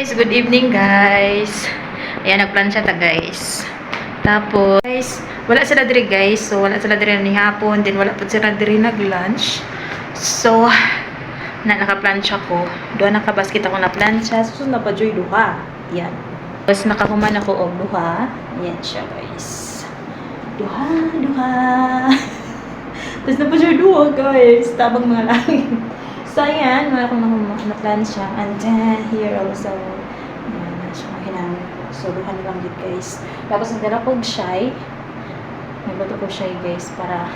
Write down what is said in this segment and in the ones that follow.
Guys, good evening guys. Ayan, nagplansya ta guys. Tapos, guys, wala sila diri guys. So, wala sila diri ni hapon. Then, wala po sila diri nag-lunch. So, na nakaplansya ko. Doon nakabasket ako na plansya. Susunod na pa joy duha. Yan. Tapos, nakahuman ako og duha. Yan siya guys. Duha, duha. Tapos na pa joy duha guys. Tabang mga langit. So, ayan, wala akong na siya. And then, here also, ayan, na siya hinang suluhan lang yun, guys. Tapos, nagdala kong shy. Nagluto ko shy, guys, para,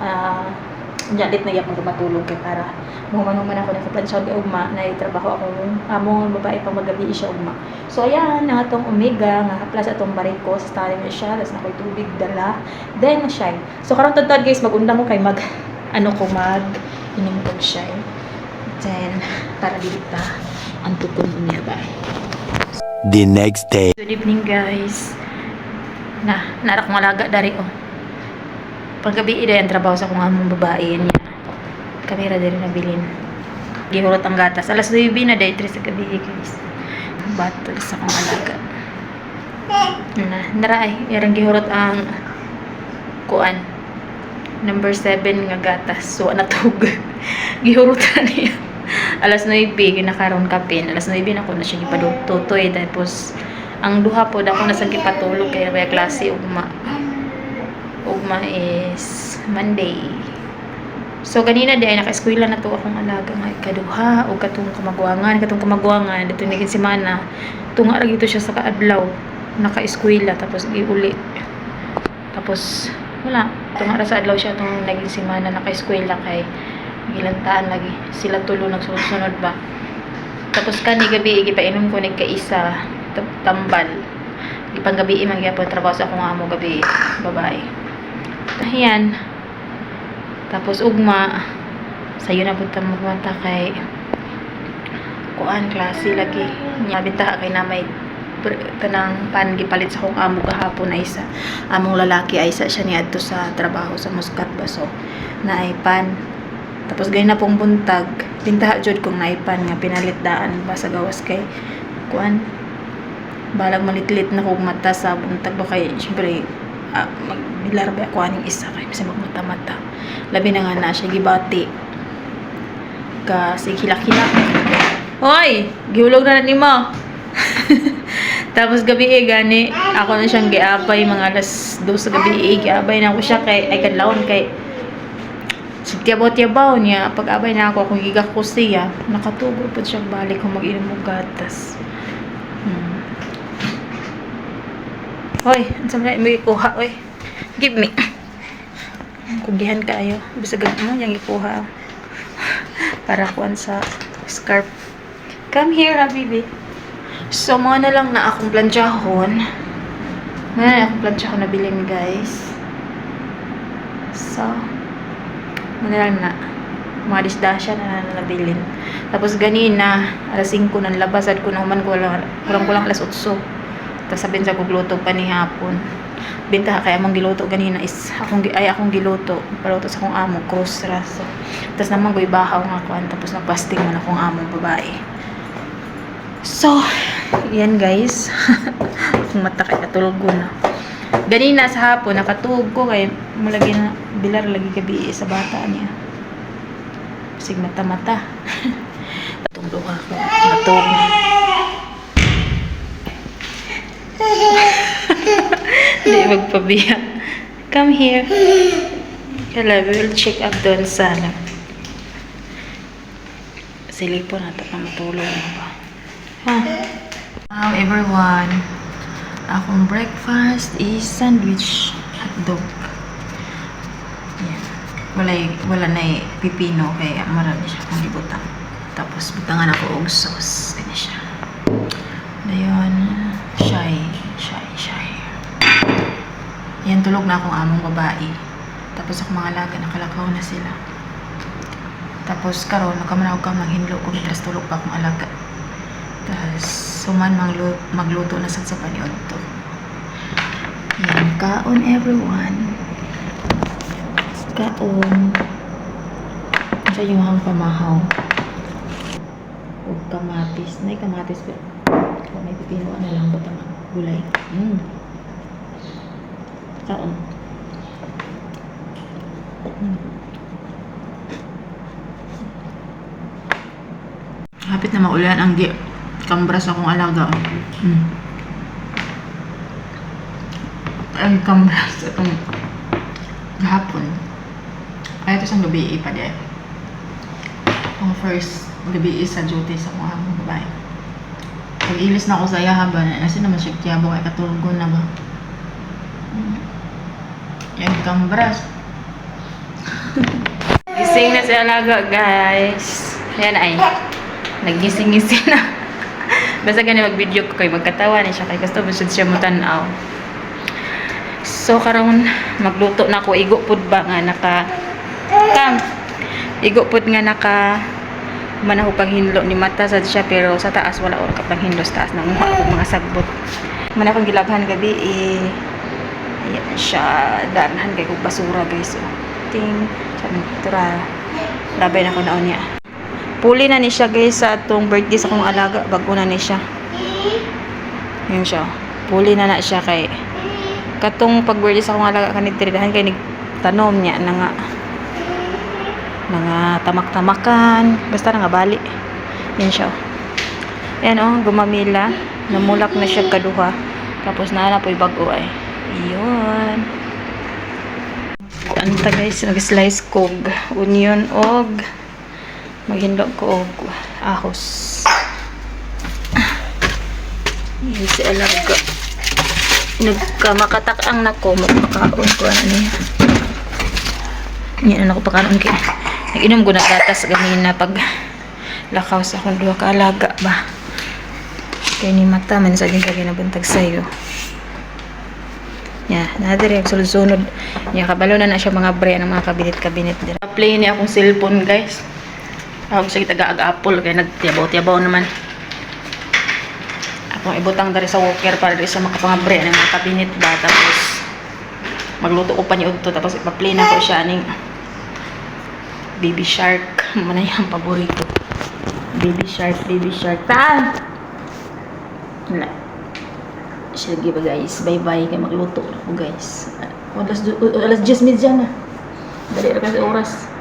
ah, uh, lit na yak mo matulog kay para muhuman-human ako na plan siya di ugma na itrabaho ako among babae pang magabi siya ugma. So ayan, nga atong omega nga plus atong bariko sa staring na siya, tapos na ko'y tubig dala. Then na shy. So karon tad guys, magundang ko kay mag ano ko mag inom ko siya. Then, para dilita ang tukon niya ba. The next day. Good evening guys. Na, narak mo laga dari oh. Paggabi ida yung trabaho sa kung among babae niya. Kamera dari nabilin. Gihurot ang gatas. Alas 9 na day 3 sa gabi guys. Batol sa kong alaga. Na, naraay. Yarang gihurot ang kuan. Number 7 nga gatas. So, natug. Gihurutan niya. Alas 9, ginakaroon kapin. Alas 9 na ako na siya gipadutoy. Tapos, ang duha po, dako na sa gipatulog kaya kaya klase ugma. Ugma is Monday. So, kanina di ay naka-eskwela na to akong alaga nga ikaduha o katong kamagwangan, katong kamagwangan, dito naging simana. Tunga ra gito siya sa kaadlaw. Naka-eskwela tapos giuli. Tapos wala, tunga ra sa adlaw siya tong naging simana naka-eskwela kay gilantaan lagi. Sila tulo nagsunod-sunod ba. Tapos kani gabi gipainom ko nig kaisa tambal. Ipang gabi man gyapon trabaho sa akong amo gabi babae. Ayan. Tapos ugma sayo na pud ta magmata kay kuan klase lagi. Nya bitaha kay na kanang pan gipalit sa akong amo gahapon ay isa. Among lalaki ay isa siya niadto sa trabaho sa Muscat ba so na ay pan tapos gay na pong buntag, pintaha jud kong naipan nga pinalit daan ba sa gawas kay kuan balag malitlit na kog mata sa buntag ba kay syempre ah, magbilar ba ako aning isa kay bisa magmata-mata. Labi na nga na siya gibati. Kasi hilak-hilak. Hoy, gihulog na na nimo. Tapos gabi eh, gani, ako na siyang giabay mga alas 2 sa gabi eh, giabay na ako siya kay, ay kadlawon kay, So, tiyabaw-tiyabaw niya. Pag-abay na ako, kung gigak ko siya, nakatugo po siya balik kung mag-inom mo gatas. Hmm. Hoy, ang sama na may ikuha, oy. Give me. Kugihan kayo. Bisag mo, yung ikuha. Para kuan sa scarf. Come here, Habibi. So, mga na lang na akong planchahon. Mga na akong planchahon na bilhin, guys. So, Manalang na. Mga disdasya na nalabilin. Tapos ganina, alas 5 nang labas at kuno man ko lang kulang kulang alas 8. Tapos sabihin sa kugluto pa ni hapon. Binta kaya among giluto ganina is akong ay akong giluto. Paluto sa akong amo cross raso. Tapos naman ko ibahaw nga kuan tapos nagpasting man akong among babae. So, yan guys. Mata kay katulog ko na. Ganina sa hapon, nakatug ko kay mulagi na bilar lagi gabi sa bata niya. Sig mata-mata. Itong duha ko. Natug. Hindi magpabiyak. Come here. Kala, we will check up doon sa ano. Silipo na ito na matulog na ba? Ha? Hello everyone. Akong breakfast is sandwich hotdog. Yan. Wala, wala na eh, pipino kaya marami siya kung ibutang. Tapos butangan ako og sauce. Kanya siya. Dayon, shy, shy, shy. Yan, tulog na akong among babae. Tapos ako mga alaga, nakalakaw na sila. Tapos karon nakamanawag ka ng hinlo kung itras tulog pa akong alaga. Tapos suman magluto, magluto na sa sa paniod to. Yan, kaon everyone. Kaon. Sa yung pamahaw. Huwag kamatis. Nay kamatis pero Kung may pipino, ano lang po ang gulay. Mm. Kaon. Mm. Hapit na maulan ang di kambras akong alaga. Mm. Ang kambras itong gahapon. Ay, ito sa gabi pa di. Ang first gabi sa duty sa mga habang babae. Pag-ilis na ako sa yahaba na kasi naman siya tiyabo kay katulgon na ba. Mm. Yan kambras. Gising na si alaga guys. Yan ay. Nagising-gising na. Basta ganyan mag-video ko kay magkatawa ni siya kay gusto mo siya mo tanaw. So karon magluto na ako igo pud ba nga naka kam igo pud nga naka manaho panghinlo ni mata sad siya pero sa taas wala or panghinlo sa taas nang mga sagbot. Man akong gilabhan gabi eh ayan siya danahan kay kog basura guys. Oh. Ting sa tura labay na ko naon niya. Puli na ni siya guys sa atong birthday sa kong alaga. Bago na ni siya. Yun siya. Puli na na siya kay katong pag birthday sa akong alaga kanit tiridahan kay tanom niya na nga. Na nga tamak-tamakan. Basta na nga bali. Yan siya yan oh gumamila. Namulak na siya kaduha. Tapos naana po bago ay. Yun. Anta guys nag-slice kog onion og maghindog ko og ahos. Yun si alaga nagkamakatak ang nako magpakaon ko ano niya. Yan ako pakaon kay nag-inom ko na gatas gamin na pag lakaw sa akong duha ka alaga ba? Kay ni mata man sa din kay nabuntag sayo. Ya nadiri ang sulod-sunod ya kabalo na na siya mga bre ng mga kabinet-kabinet dira play ni akong cellphone guys ako sa taga-apple kay nagtiyabaw-tiyabaw naman. Akong ibutang dari sa walker para dari sa makapangabre ng mga kabinet ba? Tapos magluto ko pa ni Udto tapos ipa-play na ko siya ning baby shark. Man yung paborito. Baby shark baby shark. Taan wala. Sige ba guys? Bye bye kay magluto na ko guys. Alas, alas 10 medya na. Dali ra kasi oras